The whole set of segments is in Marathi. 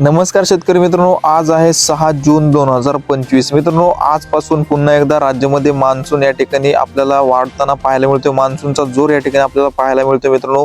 नमस्कार शेतकरी मित्रांनो आज आहे सहा जून दोन हजार पंचवीस. मित्रांनो आजपासून पुन्हा एकदा राज्यामध्ये मान्सून या ठिकाणी आपल्याला वाढताना पाहायला मिळतो मान्सूनचा जोर या ठिकाणी आपल्याला पाहायला मिळतो मित्रांनो.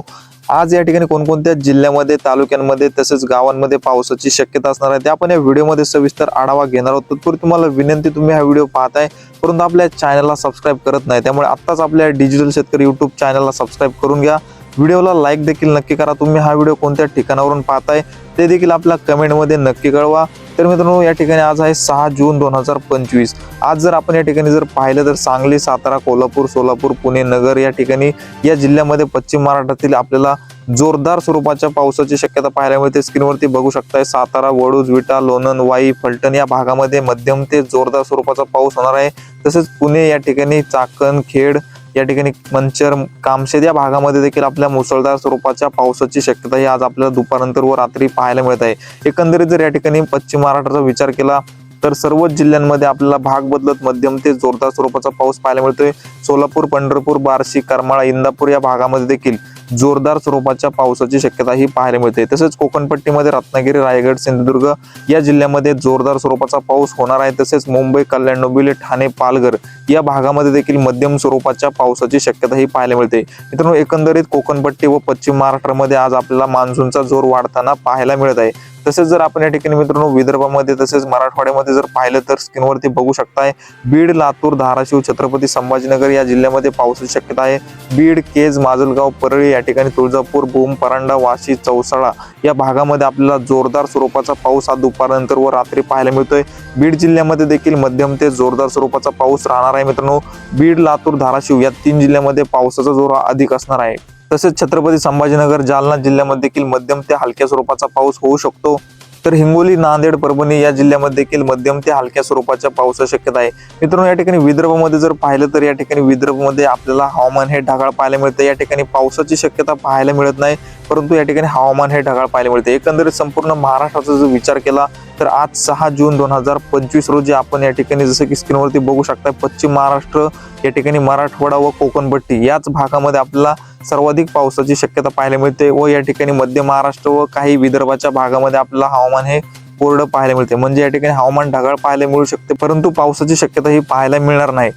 आज या ठिकाणी कोणकोणत्या जिल्ह्यामध्ये तालुक्यांमध्ये तसेच गावांमध्ये पावसाची शक्यता असणार आहे ते आपण या व्हिडिओमध्ये सविस्तर आढावा घेणार आहोत. तत्पूर्वी तुम्हाला विनंती तुम्ही हा व्हिडिओ पाहताय परंतु आपल्या चॅनलला सबस्क्राईब करत नाही त्यामुळे आत्ताच आपल्या डिजिटल शेतकरी युट्यूब चॅनलला सबस्क्राईब करून घ्या. व्हिडिओला लाईक देखील नक्की करा. तुम्ही हा व्हिडिओ कोणत्या ठिकाणावरून पाहताय ते देखील आपल्या कमेंटमध्ये नक्की कळवा. तर मित्रांनो या ठिकाणी आज आहे सहा जून दोन हजार पंचवीस. आज जर आपण या ठिकाणी जर पाहिलं तर सांगली सातारा कोल्हापूर सोलापूर पुणे नगर या ठिकाणी या जिल्ह्यामध्ये पश्चिम महाराष्ट्रातील आपल्याला जोरदार स्वरूपाच्या पावसाची शक्यता पाहायला मिळते. स्क्रीनवरती बघू शकताय सातारा वडूज विटा लोणंद वाई फलटण या भागामध्ये मध्यम ते जोरदार स्वरूपाचा पाऊस होणार आहे. तसेच पुणे या ठिकाणी चाकण खेड या ठिकाणी मंचर कामशेद या भागामध्ये देखील आपल्या मुसळधार स्वरूपाच्या पावसाची शक्यता ही आज आपल्याला दुपारनंतर व रात्री पाहायला मिळत आहे. एकंदरीत जर या ठिकाणी पश्चिम महाराष्ट्राचा विचार केला तर सर्वच जिल्ह्यांमध्ये आपल्याला भाग बदलत मध्यम ते जोरदार स्वरूपाचा पाऊस पाहायला मिळतोय. सोलापूर पंढरपूर बार्शी करमाळा इंदापूर या भागामध्ये देखील जोरदार स्वरूपाच्या पावसाची शक्यता ही पाहायला मिळते. तसेच कोकणपट्टीमध्ये रत्नागिरी रायगड सिंधुदुर्ग या जिल्ह्यामध्ये जोरदार स्वरूपाचा पाऊस होणार आहे. तसेच मुंबई कल्याण डोंबिवली ठाणे पालघर या भागामध्ये देखील मध्यम स्वरूपाच्या पावसाची शक्यता ही पाहायला मिळते. मित्रांनो एकंदरीत कोकणपट्टी व पश्चिम महाराष्ट्रामध्ये आज आपल्याला मान्सूनचा जोर वाढताना पाहायला मिळत आहे. तसेच जर आपण या ठिकाणी मित्रांनो विदर्भामध्ये तसेच मराठवाड्यामध्ये जर पाहिलं तर स्क्रीनवरती बघू शकताय बीड लातूर धाराशिव छत्रपती संभाजीनगर या जिल्ह्यामध्ये पावसाची शक्यता आहे. बीड केज माजलगाव परळी या ठिकाणी तुळजापूर भूम परांडा वाशी चौसाळा या भागामध्ये आपल्याला जोरदार स्वरूपाचा पाऊस हा दुपारनंतर व रात्री पाहायला मिळतोय. बीड जिल्ह्यामध्ये देखील मध्यम ते जोरदार स्वरूपाचा पाऊस राहणार आहे मित्रांनो. बीड लातूर धाराशिव या तीन जिल्ह्यामध्ये पावसाचा जोर अधिक असणार आहे. तसेच छत्रपती संभाजीनगर जालना जिल्ह्यामध्ये देखील मध्यम ते हलक्या स्वरूपाचा पाऊस होऊ शकतो. तर हिंगोली नांदेड परभणी या जिल्ह्यामध्ये देखील मध्यम ते हलक्या स्वरूपाच्या पावसाची शक्यता आहे. मित्रांनो या ठिकाणी विदर्भामध्ये जर पाहिलं तर या ठिकाणी विदर्भमध्ये आपल्याला हवामान हे ढगाळ पाहायला मिळतं. या ठिकाणी पावसाची शक्यता पाहायला मिळत नाही परंतु या ठिकाणी हवामान हे ढगाळ पाहायला मिळते. एकंदरीत संपूर्ण महाराष्ट्राचा जर विचार केला तर आज सहा जून दोन हजार पंचवीस रोजी आपण या ठिकाणी जसं की स्क्रीनवरती बघू शकता पश्चिम महाराष्ट्र या ठिकाणी मराठवाडा व कोकणपट्टी याच भागामध्ये आपल्याला सर्वाधिक पावसाची शक्यता पाहायला मिळते व या ठिकाणी मध्य महाराष्ट्र व काही विदर्भाच्या भागामध्ये आपल्याला हवामान हे कोरडं पाहायला मिळते. म्हणजे या ठिकाणी हवामान ढगाळ पाहायला मिळू शकते परंतु पावसाची शक्यता ही पाहायला मिळणार नाही.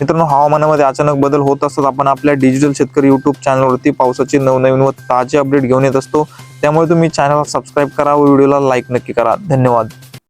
मित्रांनो हवामानामध्ये अचानक बदल होत असतात आपण आपल्या डिजिटल शेतकरी युट्यूब चॅनलवरती पावसाची नवनवीन व ताजे अपडेट घेऊन येत असतो. त्यामुळे तुम्ही चॅनलला सबस्क्राईब करा व व्हिडिओला लाईक नक्की करा. धन्यवाद.